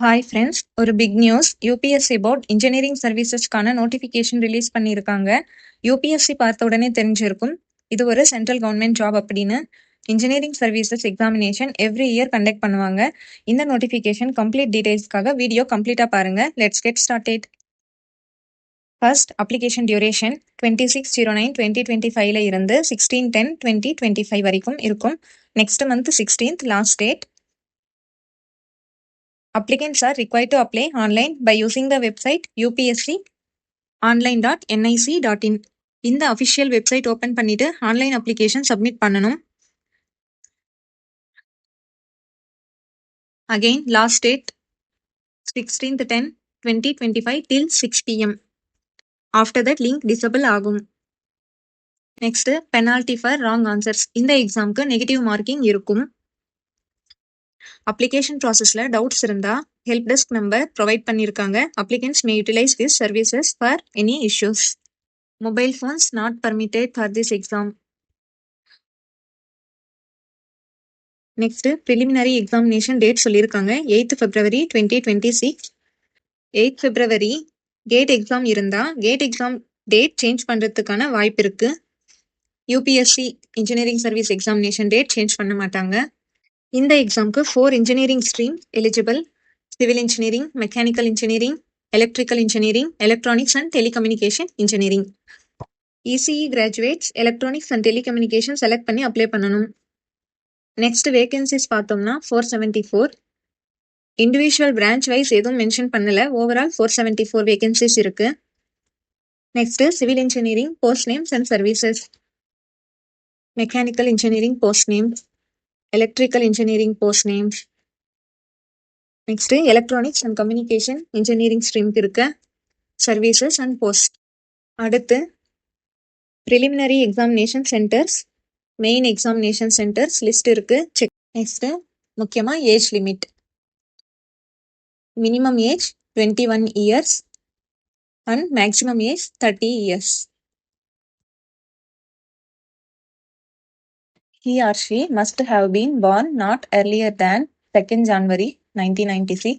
Hi friends ஒரு big news UPSC board engineering சர்வீசஸ்க்கான notification release பண்ணியிருக்காங்க. UPSC பார்த்த உடனே தெரிஞ்சிருக்கும். இது ஒரு சென்ட்ரல் கவர்மெண்ட் ஜாப் அப்படின்னு. Engineering services examination every year conduct பண்ணுவாங்க. இந்த நோட்டிஃபிகேஷன் கம்ப்ளீட் டீடைல்ஸ்க்காக வீடியோ கம்ப்ளீட்டாக பாருங்கள் let's get started first application duration twenty six zero nine twenty twenty ஃபைவ்ல இருந்து sixteen ten twenty twenty five வரைக்கும் இருக்கும். Next month sixteenth last date Applicants are required to apply online by using the website dot in இந்த official website open பண்ணிட்டு online application submit பண்ணணும். Again last date sixteenth ten twenty twenty five till six PM after that link disable ஆகும். Next penalty for wrong answers இந்த எக்ஸாம்க்கு negative marking இருக்கும். Application ப்ராசஸில் doubts இருந்தால் help desk number provide பண்ணியிருக்காங்க applicants may utilise this services for any issues mobile phones not permitted for this exam next preliminary examination date சொல்லியிருக்காங்க eighth February twenty twenty six eighth February GATE exam இருந்தால் GATE exam date change பண்ணுறதுக்கான வாய்ப்பு இருக்குது UPSC engineering service examination date change பண்ண மாட்டாங்க. இந்த எக்ஸாம்க்கு four engineering stream eligible civil engineering mechanical engineering electrical engineering electronics and telecommunication engineering ECE graduates electronics and telecommunication select பண்ணி apply பண்ணணும். Next vacancies பார்த்தோம்னா four seventy four individual branch wise எதுவும் mention பண்ணல. Overall four seventy four vacancies இருக்கு. Next civil engineering post names and services mechanical engineering post names electrical engineering post names next electronics and communication engineering ஸ்ட்ரீம்க்கு இருக்க services and post அடுத்து preliminary examination centres main examination centres list இருக்கு. Check next முக்கியமாக age limit minimum age twenty one years and maximum age thirty years he or she must have been born not earlier than 2nd January 1996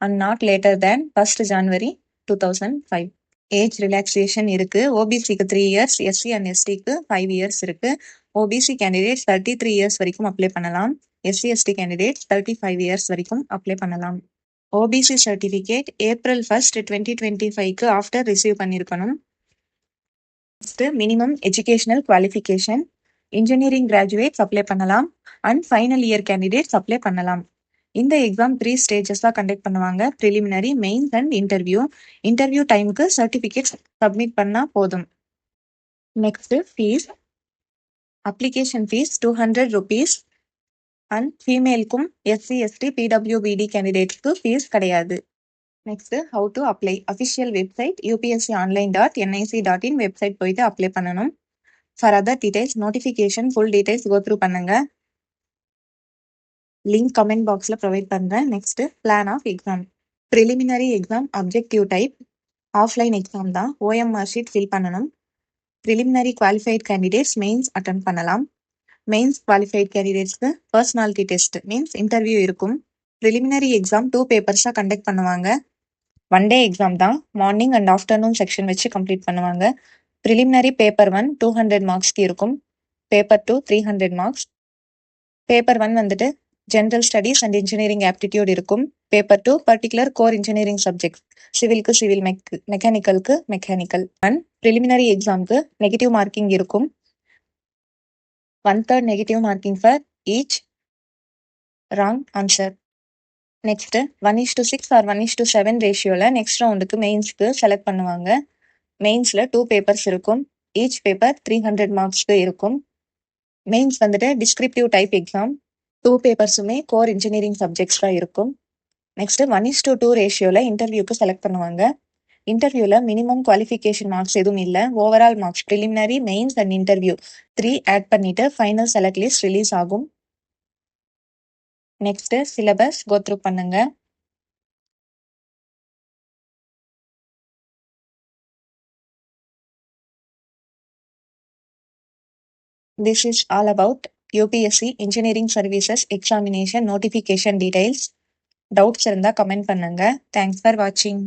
and not later than 1st January 2005. Age relaxation இருக்கு. ஓபிசிக்கு three years SC and எஸ்டிக்கு five years இருக்கு. OBC candidates thirty three years வரைக்கும் apply பண்ணலாம். SC ST candidates thirty five years வரைக்கும் apply பண்ணலாம். OBC certificate April first twenty twenty ஃபைவ்க்கு after receive பண்ணியிருக்கணும் next minimum educational qualification engineering graduates apply பண்ணலாம். And final year candidates apply பண்ணலாம். இந்த exam three ஸ்டேஜஸாக கண்டக்ட் பண்ணுவாங்க. Preliminary mains and interview interview டைமுக்கு சர்டிஃபிகேட்ஸ் சப்மிட் பண்ணால் போதும். Next fees application fees two hundred rupees and ஃபீமேலுக்கும் SC ST பிடபிள்யூபிடி கேண்டிடேட்ஸ்க்கு ஃபீஸ் கிடையாது. Next how to apply official website UPSC online dot NIC dot in website போயிட்டு apply பண்ணணும். For other details notification full details go through பண்ணுங்க. Link comment பாக்ஸில் provide பண்ணுறேன் next plan of exam preliminary exam objective type offline exam தான். OMR sheet fill பண்ணணும். Preliminary qualified candidates mains attend பண்ணலாம். Mains qualified கேண்டிடேட்ஸ்க்கு personality test means interview இருக்கும். Preliminary exam two பேப்பர்ஸாக conduct பண்ணுவாங்க. One day exam தான். Morning and afternoon section வச்சு complete பண்ணுவாங்க. Preliminary paper one two hundred மார்க்ஸ்க்கு இருக்கும். Paper two three hundred marks paper one வந்துட்டு general studies and engineering aptitude இருக்கும். Paper two particular core engineering subject சிவிலுக்கு civil mech மெக்கானிக்கலுக்கு mechanical one preliminary எக்ஸாம்க்கு negative marking இருக்கும். One third negative marking for each wrong answer next one is to six or one is to seven ரேஷியோவில் next ரவுண்டுக்கு மெயின்ஸ்க்கு select பண்ணுவாங்க. மெயின்ஸில் two papers இருக்கும். Each paper three hundred மார்க்ஸ்க்கு இருக்கும். மெயின்ஸ் வந்துட்டு டிஸ்கிரிப்டிவ் டைப் எக்ஸாம் டூ பேப்பர்ஸுமே கோர் இன்ஜினியரிங் சப்ஜெக்ட்ஸ் தான் இருக்கும். Next one is to two ரேஷியோவில் இன்டர்வியூக்கு செலக்ட் பண்ணுவாங்க. இன்டர்வியூவில் மினிமம் குவாலிஃபிகேஷன் மார்க்ஸ் எதுவும் இல்லை. Overall marks preliminary mains and interview three add பண்ணிட்டு ஃபைனல் செலக்ட் லிஸ்ட் ரிலீஸ் ஆகும். நெக்ஸ்ட் சிலபஸ் கோத்ரூ பண்ணுங்க. This is all about UPSC engineering services examination notification details doubts இருந்தால் கமெண்ட் பண்ணுங்கள் thanks for வாட்சிங்